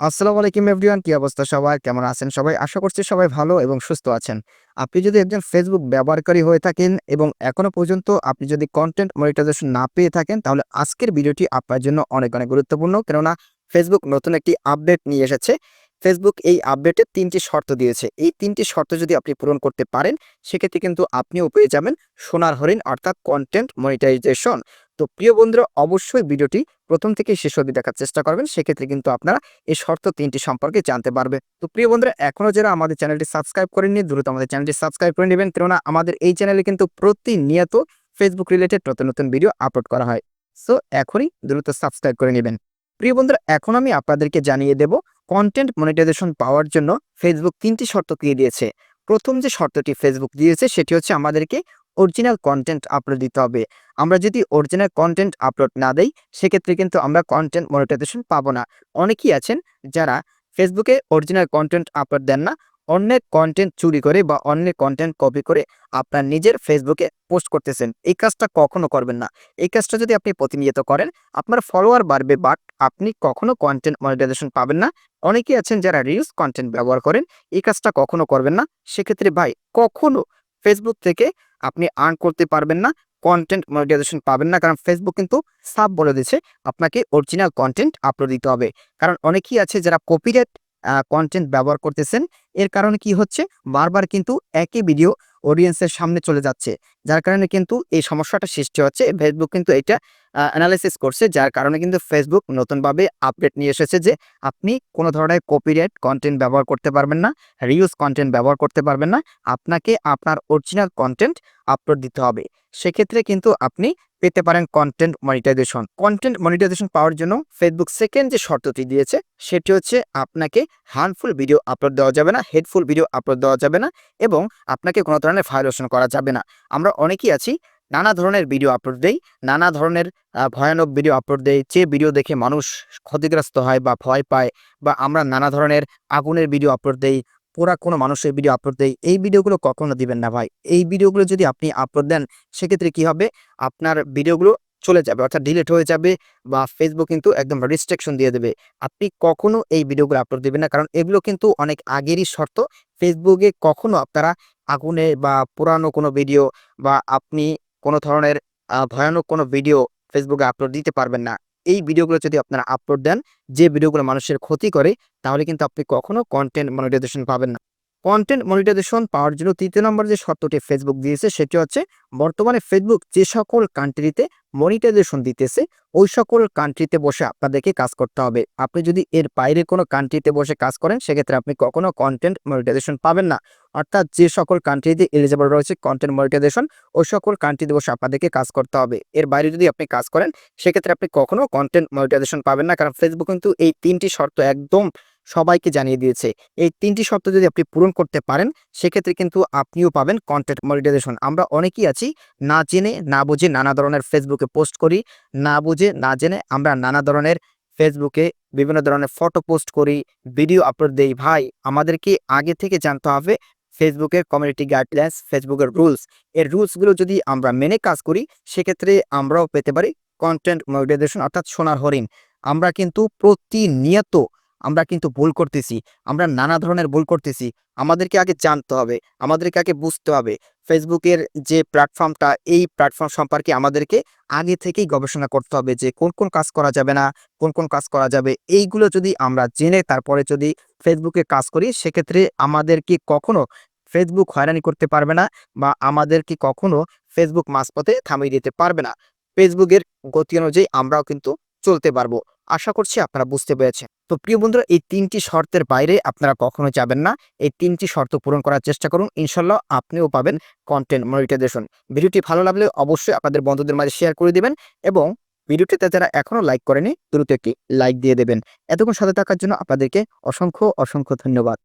আসসালামু আলাইকুম এভরিওয়ান, কি অবস্থা সবাই কেমন আছেন সবাই? আশা করছি সবাই ভালো এবং সুস্থ আছেন। আপনি যদি একজন ফেসবুক ব্যবহারকারী হয়ে থাকেন এবং এখনও পর্যন্ত আপনি যদি কন্টেন্ট মনিটাইজেশন না পেয়ে থাকেন, তাহলে আজকের ভিডিওটি আপনার জন্য অনেক অনেক গুরুত্বপূর্ণ। কেননা ফেসবুক নতুন একটি আপডেট নিয়ে এসেছে। ফেসবুক এই আপডেটে তিনটি শর্ত দিয়েছে। এই তিনটি শর্ত যদি আপনি পূরণ করতে পারেন, সেক্ষেত্রে কিন্তু আপনিও পেয়ে যাবেন সোনার হরিণ অর্থাৎ কন্টেন্ট মনিটাইজেশন তো প্রিয় বন্ধুরা, অবশ্যই ভিডিওটি প্রথম থেকে শেষ অবধি দেখার চেষ্টা করবেন, সেক্ষেত্রে কিন্তু আপনারা এই শর্ত তিনটি সম্পর্কে জানতে পারবে। তো প্রিয় বন্ধুরা এখনও যারা আমাদের চ্যানেলটি সাবস্ক্রাইব করেননি, দ্রুত আমাদের চ্যানেলটি সাবস্ক্রাইব করে নেবেন। কেননা আমাদের এই চ্যানেলে কিন্তু প্রতিনিয়ত ফেসবুক রিলেটেড নতুন নতুন ভিডিও আপলোড করা হয়। সো এখনই দ্রুত সাবস্ক্রাইব করে নেবেন। প্রিয় বন্ধুরা, এখন আমি আপনাদেরকে জানিয়ে দেব কন্টেন্ট মনিটাইজেশন পাওয়ার জন্য ফেসবুক তিনটি শর্ত দিয়ে দিয়েছে। প্রথম যে শর্তটি ফেসবুক দিয়েছে, সেটি হচ্ছে আমাদেরকে অরিজিনাল কন্টেন্ট আপলোড দিতে হবে। আমরা যদি অরিজিনাল কন্টেন্ট আপলোড না দেই, সেক্ষেত্রে কিন্তু আমরা কন্টেন্ট মনিটাইজেশন পাবো না। অনেকেই আছেন যারা ফেসবুকে অরিজিনাল কন্টেন্ট আপলোড দেন না, অন্যের কন্টেন্ট চুরি করে বা অন্যের কন্টেন্ট কপি করে আপনার নিজের ফেসবুকে পোস্ট করতেছেন। এই কাজটা কখনো করবেন না। এই কাজটা যদি আপনি প্রতিনিয়ত করেন, আপনার ফলোয়ার বাড়বে বাট আপনি কখনো কন্টেন্ট মনিটাইজেশন পাবেন না। অনেকেই আছেন যারা রিলস কন্টেন্ট ব্যবহার করেন, এই কাজটা কখনো করবেন না। সেক্ষেত্রে ভাই, কখনো ফেসবুক থেকে আপনি আর্ন করতে পারবেন না কন্টেন্ট মনিটাইজেশন পাবেন না, কারণ ফেসবুক কিন্তু সাব বলে দিচ্ছে আপনাকে অরিজিনাল কন্টেন্ট আপলোড দিতে হবে। কারণ অনেকেই আছে যারা কপিরাইট কন্টেন্ট ব্যবহার করতেছেন। এর কারণে কি হচ্ছে? বারবার কিন্তু একই ভিডিও অডিয়েন্সের সামনে চলে যাচ্ছে। যার কারণে কিন্তু এই সমস্যাটা সৃষ্টি হচ্ছে। ফেসবুক কিন্তু এটা অ্যানালাইসিস করছে। যার কারণে কিন্তু ফেসবুক নতুনভাবে আপডেট নিয়ে এসেছে যে, আপনি কোনো ধরনের কপিরাইট কন্টেন্ট ব্যবহার করতে পারবেন না রিউজ কন্টেন্ট ব্যবহার করতে পারবেন না। আপনাকে আপনার অরিজিনাল কন্টেন্ট আপলোড দিতে হবে। সেক্ষেত্রে কিন্তু আপনি পেতে পারেন কন্টেন্ট মনিটাইজেশন কন্টেন্ট মনিটাইজেশন পাওয়ার জন্য ফেসবুক সেকেন্ড যে শর্তটি দিয়েছে, সেটি হচ্ছে আপনাকে হার্মফুল ভিডিও আপলোড দেওয়া যাবে না হেডফুল ভিডিও আপলোড দেওয়া যাবে না এবং আপনাকে কোনো ধরনের ভায়োলেশন করা যাবে না। আমরা অনেকেই আছি, নানা ধরনের ভিডিও আপলোড দেই, নানা ধরনের ভয়ানক ভিডিও আপলোড দেই, যে ভিডিও দেখে মানুষ ক্ষতিগ্রস্ত হয় বা ভয় পায় বা আমরা নানা ধরনের আগুনের ভিডিও আপলোড দেই পুরা কোনো মানুষের ভিডিও আপলোড দেয়। এই ভিডিওগুলো কখনো দিবেন না ভাই। এই ভিডিওগুলো যদি আপনি আপলোড দেন, সেক্ষেত্রে কি হবে? আপনার ভিডিওগুলো চলে যাবে, অর্থাৎ ডিলিট হয়ে যাবে বা ফেসবুক কিন্তু একদম রেস্ট্রিকশন দিয়ে দেবে। আপনি কখনো এই ভিডিওগুলো আপলোড দেবেন না, কারণ এগুলো কিন্তু অনেক আগেরই শর্ত। ফেসবুকে কখনো আপনারা আগুনে বা পুরানো কোনো ভিডিও বা আপনি কোনো ধরনের ভয়ানক কোনো ভিডিও ফেসবুকে আপলোড দিতে পারবেন না। এই ভিডিওগুলো যদি আপনারা আপলোড দেন, যে ভিডিওগুলো মানুষের ক্ষতি করে, তাহলে কিন্তু আপনি কখনো কন্টেন্ট মনিটাইজেশন পাবেন না। কন্টেন্ট মনিটাইজেশন পাওয়ার জন্য তৃতীয় নম্বর যে শর্তটি ফেসবুক দিয়েছে, সেটি হচ্ছে বর্তমানে ফেসবুক যে সকল কান্ট্রিতে মনিটাইজেশন দিতেছে, ওই সকল কান্ট্রিতে বসে আপনাদেরকে কাজ করতে হবে। আপনি যদি এর বাইরে কোনো কান্ট্রিতে বসে কাজ করেন, সেক্ষেত্রে আপনি কখনো কন্টেন্ট মনিটাইজেশন পাবেন না। অর্থাৎ যে সকল কান্ট্রিতে এলিজিবল রয়েছে কন্টেন্ট মনিটাইজেশন ওই সকল কান্ট্রিতে বসে আপনাদেরকে কাজ করতে হবে। এর বাইরে যদি আপনি কাজ করেন, সেক্ষেত্রে আপনি কখনো কন্টেন্ট মনিটাইজেশন পাবেন না, কারণ ফেসবুক কিন্তু এই তিনটি শর্ত একদম সবাইকে জানিয়ে দিয়েছে। এই তিনটি শর্ত যদি আপনি পূরণ করতে পারেন, সেক্ষেত্রে কিন্তু আপনিও পাবেন কন্টেন্ট মনিটাইজেশন আমরা অনেকেই আছি, না জেনে, না বুঝে নানা ধরনের ফেসবুকে পোস্ট করি, না বুঝে, না জেনে আমরা নানা ধরনের ফেসবুকে বিভিন্ন ধরনের ফটো পোস্ট করি ভিডিও আপলোড দেই। ভাই, আমাদেরকে আগে থেকে জানতে হবে ফেসবুকের কমিউনিটি গাইডলাইন্স ফেসবুকের রুলস এর রুলসগুলো যদি আমরা মেনে কাজ করি, সেক্ষেত্রে আমরাও পেতে পারি কন্টেন্ট মনিটাইজেশন অর্থাৎ সোনার হরিণ। আমরা কিন্তু প্রতিনিয়ত আমরা কিন্তু ভুল করতেছি, আমরা নানা ধরনের ভুল করতেছি, আমাদেরকে আগে জানতে হবে, আমাদেরকে আগে বুঝতে হবে। ফেসবুকের যে প্ল্যাটফর্মটা এই প্ল্যাটফর্ম সম্পর্কে আমাদেরকে আগে থেকেই গবেষণা করতে হবে যে কোন কোন কাজ করা যাবে না, কোন কোন কাজ করা যাবে। এইগুলো যদি আমরা জেনে তারপরে যদি ফেসবুকে কাজ করি, সেক্ষেত্রে আমাদেরকে কখনো ফেসবুক হয়রানি করতে পারবে না বা আমাদেরকে কখনো ফেসবুক মাঝপথে থামিয়ে দিতে পারবে না। ফেসবুকের গতি অনুযায়ী আমরাও কিন্তু চলতে পারব। আশা করছি আপনারা বুঝতে পেরেছেন। তো প্রিয় বন্ধুরা, এই তিনটি শর্তের বাইরে আপনারা কখনো যাবেন না। এই তিনটি শর্ত পূরণ করার চেষ্টা করুন। ইনশাল্লাহ আপনিও পাবেন কন্টেন্ট মনিটাইজেশন ভিডিওটি ভালো লাগলে অবশ্যই আপনাদের বন্ধুদের মাঝে শেয়ার করে দেবেন এবং ভিডিওটিতে যারা এখনও লাইক করেনি, দ্রুত একটি লাইক দিয়ে দেবেন। এতক্ষণ সাথে থাকার জন্য আপনাদেরকে অসংখ্য অসংখ্য ধন্যবাদ।